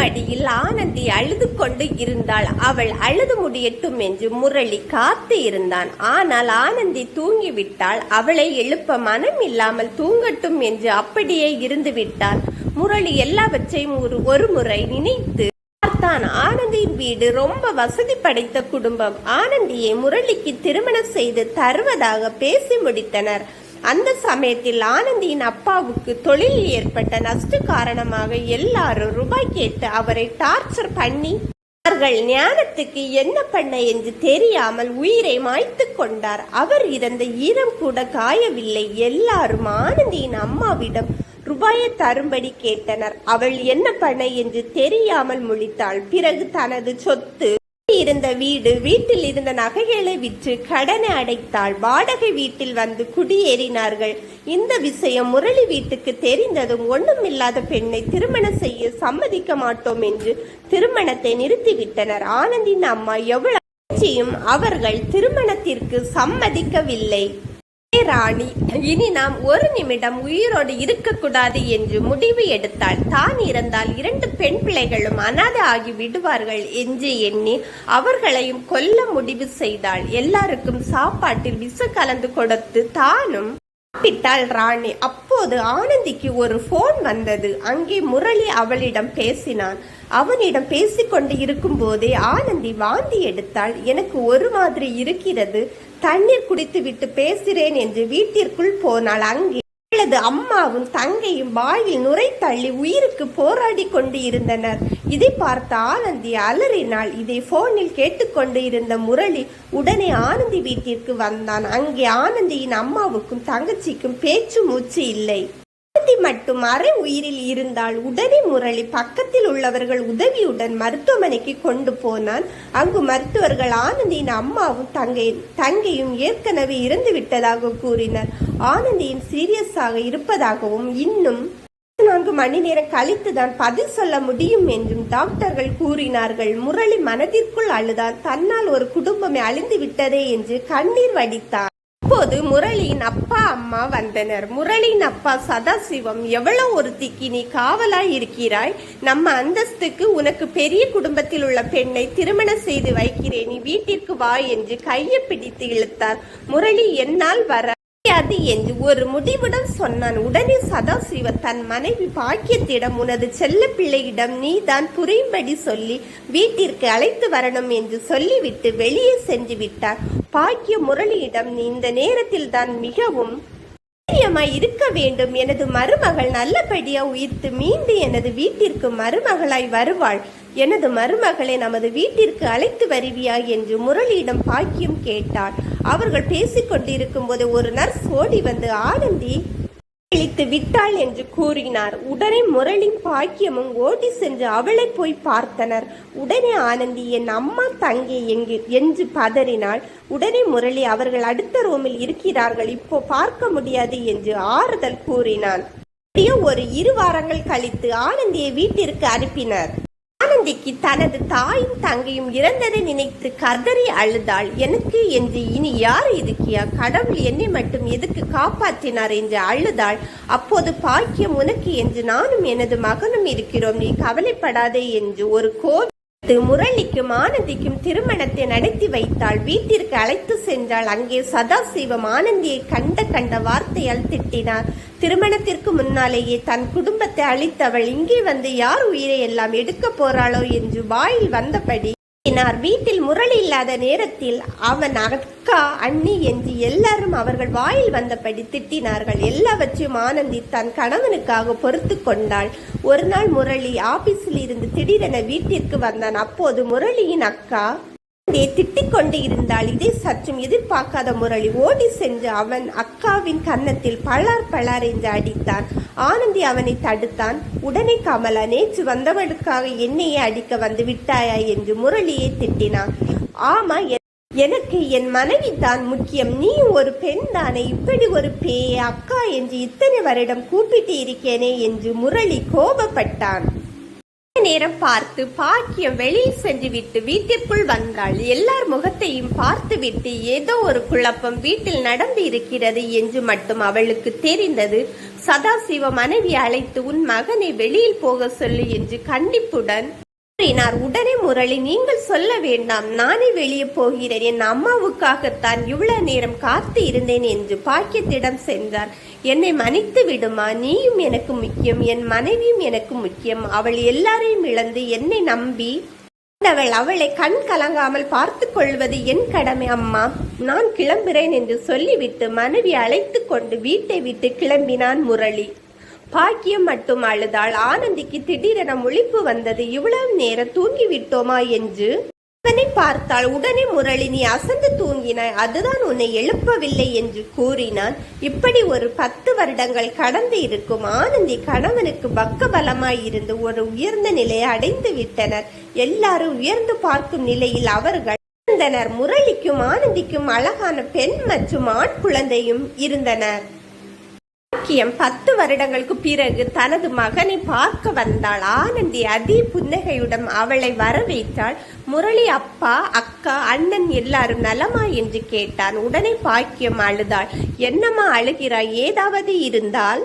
மடியில் ஆனந்தி அழுது கொண்டு இருந்தாள். அவள் அழுது முடியட்டும் என்று முரளி காத்து இருந்தான். ஆனால் ஆனந்தி தூங்கிவிட்டாள். அவளை எழுப்ப மனம் இல்லாமல் தூங்கட்டும் என்று அப்படியே இருந்து விட்டார் முரளி எல்லாவற்றையும் ஒரு ஒரு முறை நினைத்து பார்த்தான். ஆனந்தியின் வீடு ரொம்ப வசதி படைத்த குடும்பம். ஆனந்தியை முரளிக்கு திருமணம் செய்து தருவதாக பேசி முடித்தனர். அந்த சமயத்தில் ஆனந்தியின் அப்பாவுக்கு தொழிலில் ஏற்பட்ட நஷ்ட காரணமாக எல்லாரும் ரூபாய் கேட்டு அவரை டார்ச்சர் பண்ணி அவர்கள் ஞானத்துக்கு என்ன பண்ண என்று தெரியாமல் உயிரை மாய்த்து கொண்டார். அவர் இறந்த ஈரம் கூட காயவில்லை. எல்லாரும் ஆனந்தியின் அம்மாவிடம் ரூபாயை தரும்படி கேட்டனர். அவள் என்ன பண்ண என்று தெரியாமல் முழித்தாள். பிறகு தனது சொத்து இருந்த வீடு வீட்டில் இருந்த நகைகளை விற்று கடனை அடைத்தாள். வாடகை வீட்டில் வந்து குடியேறினார்கள். இந்த விஷயம் முரளி வீட்டுக்கு தெரிந்ததும் ஒண்ணுமில்லாத பெண்ணை திருமணம் செய்ய சம்மதிக்க மாட்டோம் என்று திருமணத்தை நிறுத்திவிட்டனர். ஆனந்தின் அம்மா எவ்வளவு அவர்கள் திருமணத்திற்கு சம்மதிக்கவில்லை. ராணி இனி நாம் ஒரு நிமிடம் உயிரோடு இருக்கக்கூடாது என்று முடிவு எடுத்தாள் தான் இறந்தால் இரண்டு பெண் பிள்ளைகளும் அனாதை ஆகி விடுவார்கள் என்று எண்ணி அவர்களையும் கொல்ல முடிவு செய்தாள். எல்லாருக்கும் சாப்பாட்டில் விஷ கலந்து கொடுத்து தானும் சாப்பிட்டாள் ராணி. அப்போது ஆனந்திக்கு ஒரு போன் வந்தது. அங்கே முரளி அவளிடம் பேசினான். அவனிடம் பேசிக்கொண்டு இருக்கும் போதே ஆனந்தி வாந்தி எடுத்தாள். எனக்கு ஒரு மாதிரி இருக்கிறது. தண்ணீர் குடித்துவிட்டு பேசுகிறேன் என்று வீட்டிற்குள் போனாள். அங்கே அவளது அம்மாவும் தங்கையும் வாயில் நுரை தள்ளி உயிருக்கு போராடி கொண்டு இருந்தனர். இதை பார்த்த ஆனந்தி அலறினாள். இதை போனில் கேட்டுக்கொண்டு இருந்த முரளி உடனே ஆனந்தி வீட்டிற்கு வந்தான். அங்கே ஆனந்தியின் அம்மாவுக்கும் தங்கச்சிக்கும் பேச்சு மூச்சு இல்லை. பார்வதி மட்டும் அரை உயிரில் இருந்தால் உடனே முரளி பக்கத்தில் உள்ளவர்கள் உதவியுடன் மருத்துவமனைக்கு கொண்டு போனான். அங்கு மருத்துவர்கள் ஆனந்தியின் அம்மாவும் தங்கை தங்கையும் ஏற்கனவே இறந்து விட்டதாக கூறினர். ஆனந்தியின் சீரியஸாக இருப்பதாகவும் இன்னும் நான்கு மணி நேரம் கழித்துதான் பதில் சொல்ல முடியும் என்றும் டாக்டர்கள் கூறினார்கள். முரளி மனதிற்குள் அழுதான். தன்னால் ஒரு குடும்பமே அழிந்து விட்டதே என்று கண்ணீர் வடித்தார் அப்போது முரளியின் அப்பா அம்மா வந்தனர். முரளியின் அப்பா சதாசிவம் எவ்வளவு ஒருத்திக்கு நீ காவலாய் இருக்கிறாய்? நம்ம அந்தஸ்துக்கு உனக்கு பெரிய குடும்பத்தில் உள்ள பெண்ணை திருமணம் செய்து வைக்கிறேன். நீ வீட்டிற்கு வா என்று கையை பிடித்து இழுத்தார். முரளி என்னால் வர முடியாது என்று ஒரு முடிவுடன் சொன்னான். உடனே சதாசிவ தன் மனைவி பாக்கியத்திடம் உனது செல்ல பிள்ளையிடம் நீ தான் புரியும்படி சொல்லி வீட்டிற்கு அழைத்து வரணும் என்று சொல்லிவிட்டு வெளியே சென்று விட்டார் பாக்கிய முரளியிடம் நீ இந்த நேரத்தில் தான் மிகவும் தைரியமாய் இருக்க வேண்டும். எனது மருமகள் நல்லபடியா உயிர்த்து மீண்டு எனது வீட்டிற்கு மருமகளாய் வருவாள். எனது மருமகளை நமது வீட்டிற்கு அழைத்து வருவியா என்று முரளியிடம் பாக்கியம் கேட்டாள். அவர்கள் பேசிக்கொண்டிருக்கும் போது ஒரு நர்ஸ் ஓடி வந்து ஆனந்தி! அழித்து விட்டாள் என்று கூறினார். உடனே முரளின் பாக்கியமும் ஓடி சென்று அவளை போய் பார்த்தனர். உடனே ஆனந்தி என் அம்மா தங்கி எங்கு? என்று பதறினாள். உடனே முரளி அவர்கள் அடுத்த ரூமில் இருக்கிறார்கள். இப்போ பார்க்க முடியாது என்று ஆறுதல் கூறினான். அப்படியே ஒரு இரு வாரங்கள் கழித்து ஆனந்தியை வீட்டிற்கு அனுப்பினர். ஆனந்திக்கு தனது தாயும் தங்கையும் இறந்ததை நினைத்து கதறி அழுதாள். எனக்கு என்று இனி யார் இருக்கியா கடவுள் என்னை மட்டும் எதுக்கு காப்பாற்றினார் என்று அழுதாள். அப்போது பாக்கியம் உனக்கு என்று நானும் எனது மகனும் இருக்கிறோம். நீ கவலைப்படாதே என்று ஒரு கோவில் முரளிக்கும் ஆனந்திக்கும் திருமணத்தை நடத்தி வைத்தாள். வீட்டிற்கு அழைத்து சென்றாள். அங்கே சதாசிவம் ஆனந்தியை கண்ட கண்ட வார்த்தையால் திட்டினார். திருமணத்திற்கு முன்னாலேயே தன் குடும்பத்தை அழித்தவள் இங்கே வந்து யார் உயிரை எல்லாம் எடுக்க போறாளோ? என்று வாயில் வந்தபடி திட்டினார். வீட்டில் முரளி இல்லாத நேரத்தில் அவன் அக்கா அண்ணி என்று எல்லாரும் அவர்கள் வாயில் வந்தபடி திட்டினார்கள். எல்லாவற்றையும் ஆனந்தி தன் கணவனுக்காக பொறுத்து கொண்டாள். ஒரு நாள் முரளி ஆபீஸில் இருந்து திடீரென வீட்டிற்கு வந்தான். அப்போது முரளியின் அக்கா ஆனந்தியை திட்டிக் கொண்டு இருந்தாள் இதை சற்றும் எதிர்பார்க்காத முரளி ஓடி சென்று அவன் அக்காவின் கன்னத்தில் பளார் பலார் என்று அடித்தான். ஆனந்தி அவனை தடுத்தான். உடனே கமலா நேற்று வந்தவனுக்காக என்னையே அடிக்க வந்து விட்டாயா? என்று முரளியை திட்டினான். ஆமா எனக்கு என் மனைவி தான் முக்கியம். நீ ஒரு பெண் தானே. இப்படி ஒரு பேய அக்கா என்று இத்தனை வருடம் கூப்பிட்டு இருக்கேனே என்று முரளி கோபப்பட்டான். நேரம் பார்த்து பாக்கியம் வெளியில் சென்று விட்டு வீட்டிற்குள் வந்தாள். எல்லார் முகத்தையும் பார்த்துவிட்டு ஏதோ ஒரு குழப்பம் வீட்டில் நடந்து இருக்கிறது என்று மட்டும் அவளுக்கு தெரிந்தது. சதாசிவ மனைவி அழைத்து உன் மகனை வெளியில் போக சொல்லு என்று கண்டிப்புடன் கூறினார் உடனே முரளி நீங்கள் சொல்ல வேண்டாம். நானே வெளியே போகிறேன். என் அம்மாவுக்காகத்தான் இவ்வளவு நேரம் காத்து இருந்தேன் என்று பாக்கியத்திடம் சென்றார். என்னை மன்னித்து விடுமா? நீயும் எனக்கு முக்கியம். என் மனைவியும் எனக்கு முக்கியம். அவள் எல்லாரையும் இழந்து என்னை நம்பி அவள் அவளை கண் கலங்காமல் பார்த்து கொள்வது என் கடமை அம்மா. நான் கிளம்புறேன் என்று சொல்லிவிட்டு மனைவி அழைத்து கொண்டு வீட்டை விட்டு கிளம்பினான் முரளி. பாக்கியம் மட்டும் அழுதாள் ஆனந்திக்கு திடீரென முழிப்பு வந்தது. இவ்வளவு நேரம் தூங்கி விட்டோமா என்று அவனை பார்த்தாள் உடனே முரளி நீ அசந்து தூங்கினாய். அதுதான் உன்னை எழுப்பவில்லை என்று கூறினான். இப்படி ஒரு பத்து வருடங்கள் கடந்து இருக்கும் ஆனந்தி கணவனுக்கு பக்க இருந்து ஒரு உயர்ந்த நிலையை அடைந்து விட்டனர். எல்லாரும் உயர்ந்து பார்க்கும் நிலையில் அவர்கள் இருந்தனர். முரளிக்கும் ஆனந்திக்கும் அழகான பெண் மற்றும் ஆண் குழந்தையும் இருந்தனர். பாக்கியம் பத்து வருடங்களுக்கு பிறகு தனது மகனை பார்க்க வந்தாள். ஆனந்தி அதி புன்னகையுடன் அவளை வரவேற்றாள். முரளி அப்பா அக்கா அண்ணன் எல்லாரும் நலமா என்று கேட்டான். உடனே பாக்கியம் அழுதாள். என்னம்மா அழுகிறாய்? ஏதாவது இருந்தால்?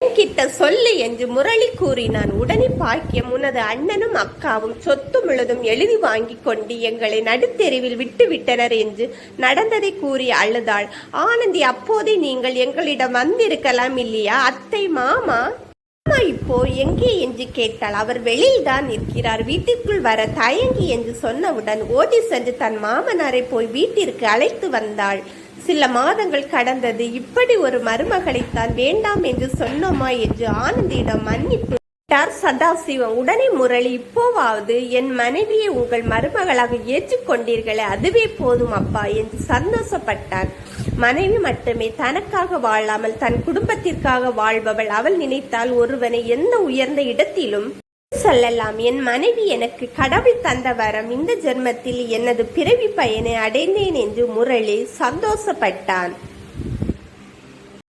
கிட்ட சொல்லு என்று முரளி கூறினான் உடனே பாக்கியம் உனது அண்ணனும் அக்காவும் சொத்து முழுதும் எழுதி வாங்கி கொண்டு எங்களை நடுத்தெருவில் விட்டு விட்டனர் என்று நடந்ததை கூறி அழுதாள். ஆனந்தி அப்போதே நீங்கள் எங்களிடம் வந்திருக்கலாம் இல்லையா? அத்தை மாமா? அம்மா இப்போ எங்கே? என்று கேட்டாள். அவர் வெளியில் தான் நிற்கிறார். வீட்டிற்குள் வர தயங்கி என்று சொன்னவுடன் ஓடி சென்று தன் மாமனாரை போய் வீட்டிற்கு அழைத்து வந்தாள். சில மாதங்கள் கடந்தது. இப்படி ஒரு மருமகளைத்தான் வேண்டாம் என்று சொன்னோமா என்று ஆனந்தியிடம் மன்னிப்பு. கேட்டார் சதாசிவம் உடனே முரளி இப்போவாவது என் மனைவியை உங்கள் மருமகளாக ஏற்றுக்கொண்டீர்களே அதுவே போதும் அப்பா என்று சந்தோஷப்பட்டார் மனைவி மட்டுமே தனக்காக வாழாமல் தன் குடும்பத்திற்காக வாழ்பவள். அவள் நினைத்தால் ஒருவனை எந்த உயர்ந்த இடத்திலும் சொல்லலாம். என் மனைவி எனக்கு கடவுள் தந்த வரம் இந்த ஜென்மத்தில் எனது பிறவி பயனை அடைந்தேன் என்று முரளி சந்தோஷப்பட்டான்.